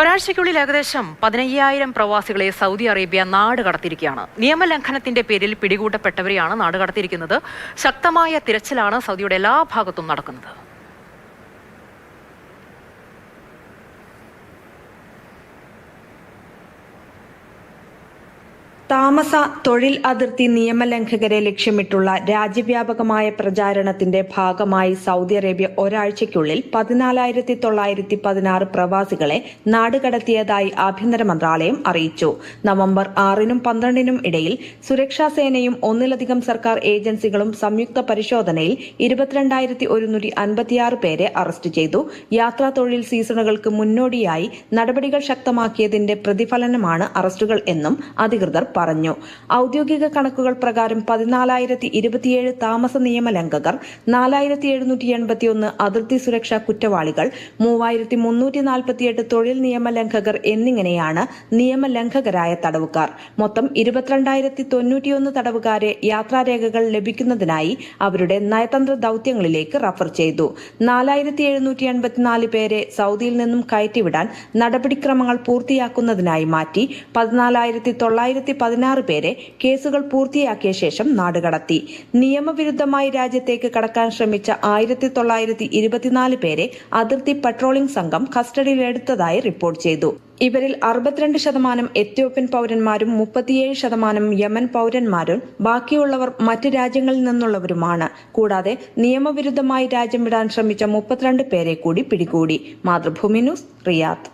ഒരാഴ്ചയ്ക്കുള്ളിൽ ഏകദേശം പതിനയ്യായിരം പ്രവാസികളെ സൗദി അറേബ്യ നാട് കടത്തിയിരിക്കുകയാണ്. നിയമലംഘനത്തിന്റെ പേരിൽ പിടികൂടപ്പെട്ടവരെയാണ് നാട് കടത്തിയിരിക്കുന്നത്. ശക്തമായ തിരച്ചിലാണ് സൗദിയുടെ എല്ലാ ഭാഗത്തും നടക്കുന്നത്. താമസ തൊഴിൽ അതിർത്തി നിയമലംഘകരെ ലക്ഷ്യമിട്ടുള്ള രാജ്യവ്യാപകമായ പ്രചാരണത്തിന്റെ ഭാഗമായി സൗദി അറേബ്യ ഒരാഴ്ചയ്ക്കുള്ളിൽ പതിനാലായിരത്തി തൊള്ളായിരത്തി പതിനാറ് പ്രവാസികളെ നാടുകടത്തിയതായി ആഭ്യന്തര മന്ത്രാലയം അറിയിച്ചു. നവംബർ ആറിനും പന്ത്രണ്ടിനും ഇടയിൽ സുരക്ഷാ സേനയും ഒന്നിലധികം സർക്കാർ ഏജൻസികളും സംയുക്ത പരിശോധനയിൽ ഇരുപത്തിരണ്ടായിരത്തി ഒരുന്നൂറ്റി അൻപത്തിയാറ് പേരെ അറസ്റ്റ് ചെയ്തു. യാത്രാ തൊഴിൽ സീസണുകൾക്ക് മുന്നോടിയായി നടപടികൾ ശക്തമാക്കിയതിന്റെ പ്രതിഫലനമാണ് അറസ്റ്റുകൾ എന്നും അധികൃതർ പറഞ്ഞു ഔദ്യോഗിക കണക്കുകൾ പ്രകാരം പതിനാലായിരത്തി ഇരുപത്തിയേഴ് താമസ നിയമ ലംഘകർ നാലായിരത്തി എഴുന്നൂറ്റി എൺപത്തിയൊന്ന് അതിർത്തി സുരക്ഷാ കുറ്റവാളികൾ മൂവായിരത്തി മുന്നൂറ്റി നാൽപ്പത്തിയെട്ട് തൊഴിൽ നിയമലംഘകർ എന്നിങ്ങനെയാണ് നിയമലംഘകരായ തടവുകാർ. മൊത്തം ഇരുപത്തിരണ്ടായിരത്തി തൊണ്ണൂറ്റിയൊന്ന് തടവുകാരെ യാത്രാരേഖകൾ ലഭിക്കുന്നതിനായി അവരുടെ നയതന്ത്ര ദൌത്യങ്ങളിലേക്ക് റഫർ ചെയ്തു. നാലായിരത്തി എഴുന്നൂറ്റി എൺപത്തിനാല് പേരെ സൗദിയിൽ നിന്നും കയറ്റിവിടാൻ നടപടിക്രമങ്ങൾ പൂർത്തിയാക്കുന്നതിനായി മാറ്റി പതിനാലായിരത്തി തൊള്ളായിരത്തി പതിനാറ് പേരെ കേസുകൾ പൂർത്തിയാക്കിയ ശേഷം നാടുകടത്തി. നിയമവിരുദ്ധമായി രാജ്യത്തേക്ക് കടക്കാൻ ശ്രമിച്ച ആയിരത്തി തൊള്ളായിരത്തി ഇരുപത്തിനാല് പേരെ അതിർത്തി പട്രോളിംഗ് സംഘം കസ്റ്റഡിയിലെടുത്തതായി റിപ്പോർട്ട് ചെയ്തു. ഇവരിൽ അറുപത്തിരണ്ട് ശതമാനം എത്യോപ്യൻ പൗരന്മാരും മുപ്പത്തിയേഴ് ശതമാനം യമൻ പൗരന്മാരും ബാക്കിയുള്ളവർ മറ്റ് രാജ്യങ്ങളിൽ നിന്നുള്ളവരുമാണ്. കൂടാതെ നിയമവിരുദ്ധമായി രാജ്യം വിടാൻ ശ്രമിച്ച മുപ്പത്തിരണ്ട് പേരെ കൂടി പിടികൂടി. Mathrubhumi news Riyadh.